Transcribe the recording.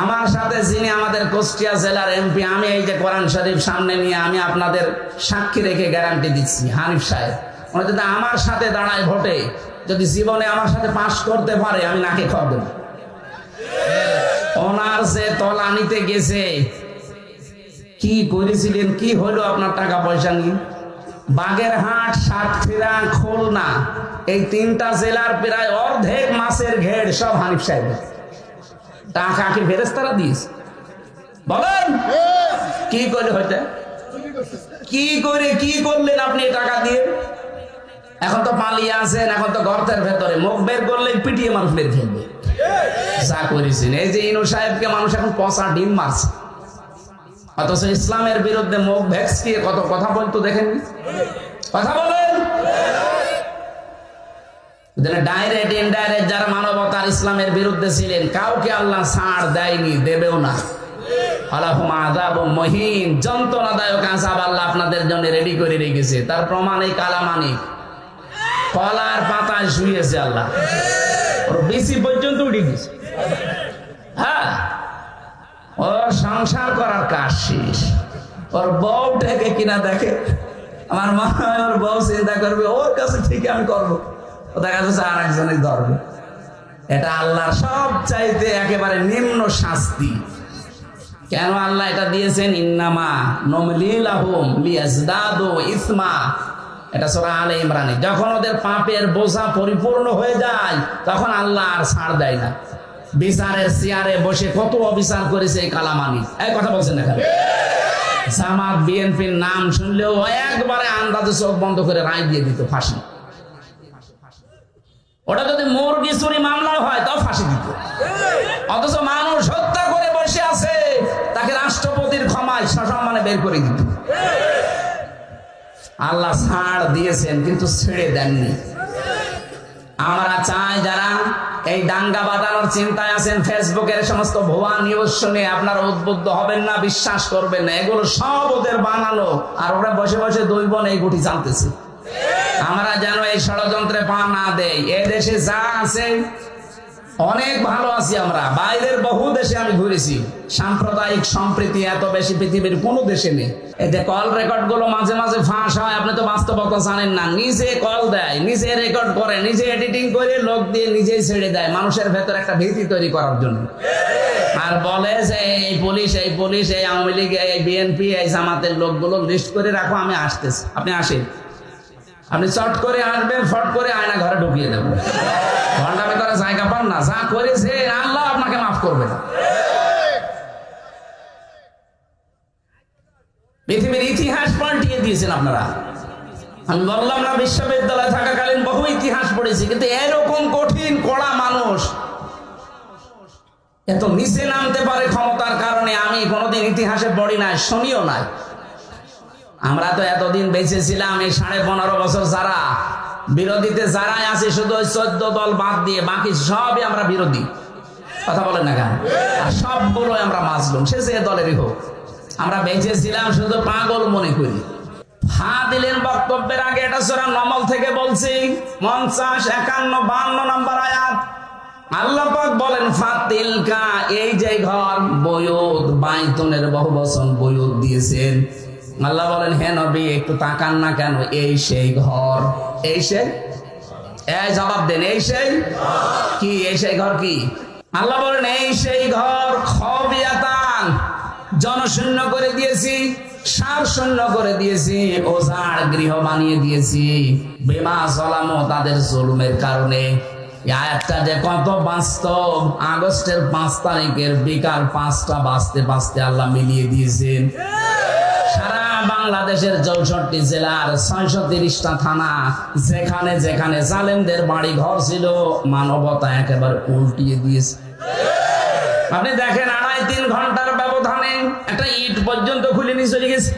আমার সাথে যিনি আমাদের কুষ্টিয়া জেলার এমপি, আমি এই যে কোরআন শরীফ সামনে নিয়ে আমি আপনাদের সাক্ষী রেখে গ্যারান্টি দিচ্ছি, হানিফ সাহেব। উনি যদি আমার সাথে দাঁড়ায় ভোটে, যদি জীবনে আমার সাথে পাশ করতে পারে, আমি নাকে খাওয়া দেবো। ওনার যে তলা নিতে গেছে, কি করেছিলেন, কি হলো আপনার টাকা পয়সা নিয়ে? বাগেরহাট, সাতক্ষীরা, খুলনা, এই তিনটা জেলার প্রায় অর্ধেক মাসের ঘের সব হানিফ সাহেব টাকা কি ফেরেস্তারা দিস বলেন, কি করে হইতে? কি করে, কি করলেন আপনি টাকা দিয়ে? এখন তো পালিয়ে আছেন, এখন তো গর্তের ভেতরে। মুখ বের করলে পিটিয়ে মানুষ বের ফেলবে। যা করেছেন। এই যে ইনু সাহেবকে মানুষ এখন পচা ডিম মারছে। অথচ ইসলামের বিরুদ্ধে মুখ ভ্যাক্স দিয়ে কত কথা বলতো দেখেন কথা বলেন। ডাইরেক্ট ইনডাইরেক্ট যারা মানবতার ইসলামের বিরুদ্ধে ছিলেন, কাউকে আল্লাহ ছাড় দেয়নি, দেবেও না। যন্ত্রণাদায়ক আপনাদের জন্য রেডি করে রেখেছে। তার পাতায় শুয়েছে আল্লাহ। ওর বেশি পর্যন্ত উঠে গেছে। হ্যাঁ? সংসার করার কাজ শেষ। ওর বউ থেকে কিনা দেখে। আমার মা, ওর বউ চিন্তা করবে, ওর কাছে ঠিক আমি করব। দেখা যাচ্ছে আর একজনই ধরবে এটা আল্লাহর সব চাইতে একেবারে নিম্ন শাস্তি। কেন আল্লাহ এটা দিয়েছেন? ইন্নামা নমলিলাহুম লিয়াজদাদু ইসমা। এটা সূরা আলে ইমরানে। যখন ওদের পাপের বোঝা পরিপূর্ণ হয়ে যায়, তখন আল্লাহ আর ছাড় দেয় না। বিচারের চেয়ারে বসে কত অবিচার করেছে এই কালামানি। এই কথা বলছেন এখানে জামাত, বিএনপির নাম শুনলেও একবারে আন্দাজে চোখ বন্ধ করে রায় দিয়ে দিত ফাঁসি। ওটা যদি মুরগি চুরি মামলা হয়, তাও ফাঁসি দিত অথচ মানুষ হত্যা করে বসে আছে, তাকে রাষ্ট্রপতির ক্ষমায় সসম্মানে বের করে দিত। আল্লাহ ছাড় দিয়েছেন, কিন্তু ছেড়ে দেননি। আমরা চাই যারা এই দাঙ্গা বাঁধানোর চিন্তায় আছেন, ফেসবুকের সমস্ত ভুয়া নিউজ শুনে আপনারা উদ্বুদ্ধ হবেন না, বিশ্বাস করবেন না। এগুলো সব ওদের বানানো আর ওরা বসে বসে দুই বোন এই গুটি জানতেছে। আমরা যেন এই ষড়যন্ত্রে পা না দেই। এ দেশে যা আছে, অনেক ভালো আছি আমরা। বাইরের বহু দেশে আমি ঘুরেছি। সাম্প্রদায়িক সম্প্রীতি এত বেশি পৃথিবীর কোনো দেশে নেই। এতে কল রেকর্ডগুলো মাঝে মাঝে ফাঁস হয়, আপনি তো বাস্তবতা জানেন না। নিজে কল দেয়, নিজে রেকর্ড করে, নিজে এডিটিং করে লোক দিয়ে নিজেই ছেড়ে দেয় মানুষের ভেতর একটা ভীতি তৈরি করার জন্য। আর বলে যে, এই পুলিশ এই পুলিশ, এই আওয়ামী লীগ, এই বিএনপি এই জামাতের লোকগুলো লিস্ট করে রাখো, আমি আসতেছি। আপনি আসেন। আপনি চট করে আসবেন, ফট করে আয়না ঘরে ঢুকিয়ে দেবেন। ঘন্টামি করে জায়গা পান না, যা করেছে, আল্লাহ আপনাকে মাফ করবে না। পৃথিবীর ইতিহাস পাল্টিয়ে দিয়েছেন আপনারা। আমি বললাম না, বিশ্ববিদ্যালয়ে থাকাকালীন বহু ইতিহাস পড়েছি, কিন্তু এরকম কঠিন কড়া মানুষ এত নিচে নামতে পারে ক্ষমতার কারণে আমি কোনোদিন ইতিহাসে পড়ি নাই, শুনিও নাই। আমরা তো এতদিন বেঁচে ছিলাম এই সাড়ে পনেরো বছর যারা বিরোধীতে যারাই আছে, শুধু ওই চোদ্দ দল বাদ দিয়ে বাকি সবই আমরা বিরোধী। কথা বলেন না কেন? আর সবগুলো আমরা মাসলুম সে যে দলেরই হোক। আমরা বেঁচে ছিলাম শুধু পাগল মনে করি। ফা দিলেন বক্তব্যের আগে, এটা সোরা নমল থেকে বলছি, পঞ্চাশ, একান্ন, বান্ন নম্বর আয়াত। আল্লাহ পাক বলেন, ফাতিলকা, এই যে ঘর, বয়ুদ, বাইতনের বহু বচন বয়ুদ দিয়েছেন। আল্লাহ বলেন, হে নবী, একটু তাকান না কেন? এই সেই ঘর। এই সেই? এই জবাব দেন, এই সেই? কি, এই সেই ঘর কি? আল্লাহ বলেন, এই সেই ঘর, খবিয়াতান। জনশূন্য করে দিয়েছি করে দিয়েছি ওজার গৃহ বানিয়ে দিয়েছি। বেমা তাদের জুলুমের কারণে। আয়াতটা যে কত বাস্তব। আগস্টের পাঁচ তারিখের বিকাল পাঁচটা বাজতে বাজতে আল্লাহ মিলিয়ে দিয়েছেন। বাংলাদেশের চৌষট্টি জেলার ছয়শো তিরিশটা থানা, যেখানে যেখানে জালেমদের বাড়ি ঘর ছিল, মানবতা একেবারে উল্টিয়ে দিয়েছে। আপনি দেখেন আড়াই তিন ঘণ্টার ব্যবধানে একটা ইট পর্যন্ত খুলে নিয়ে চলে গেছে।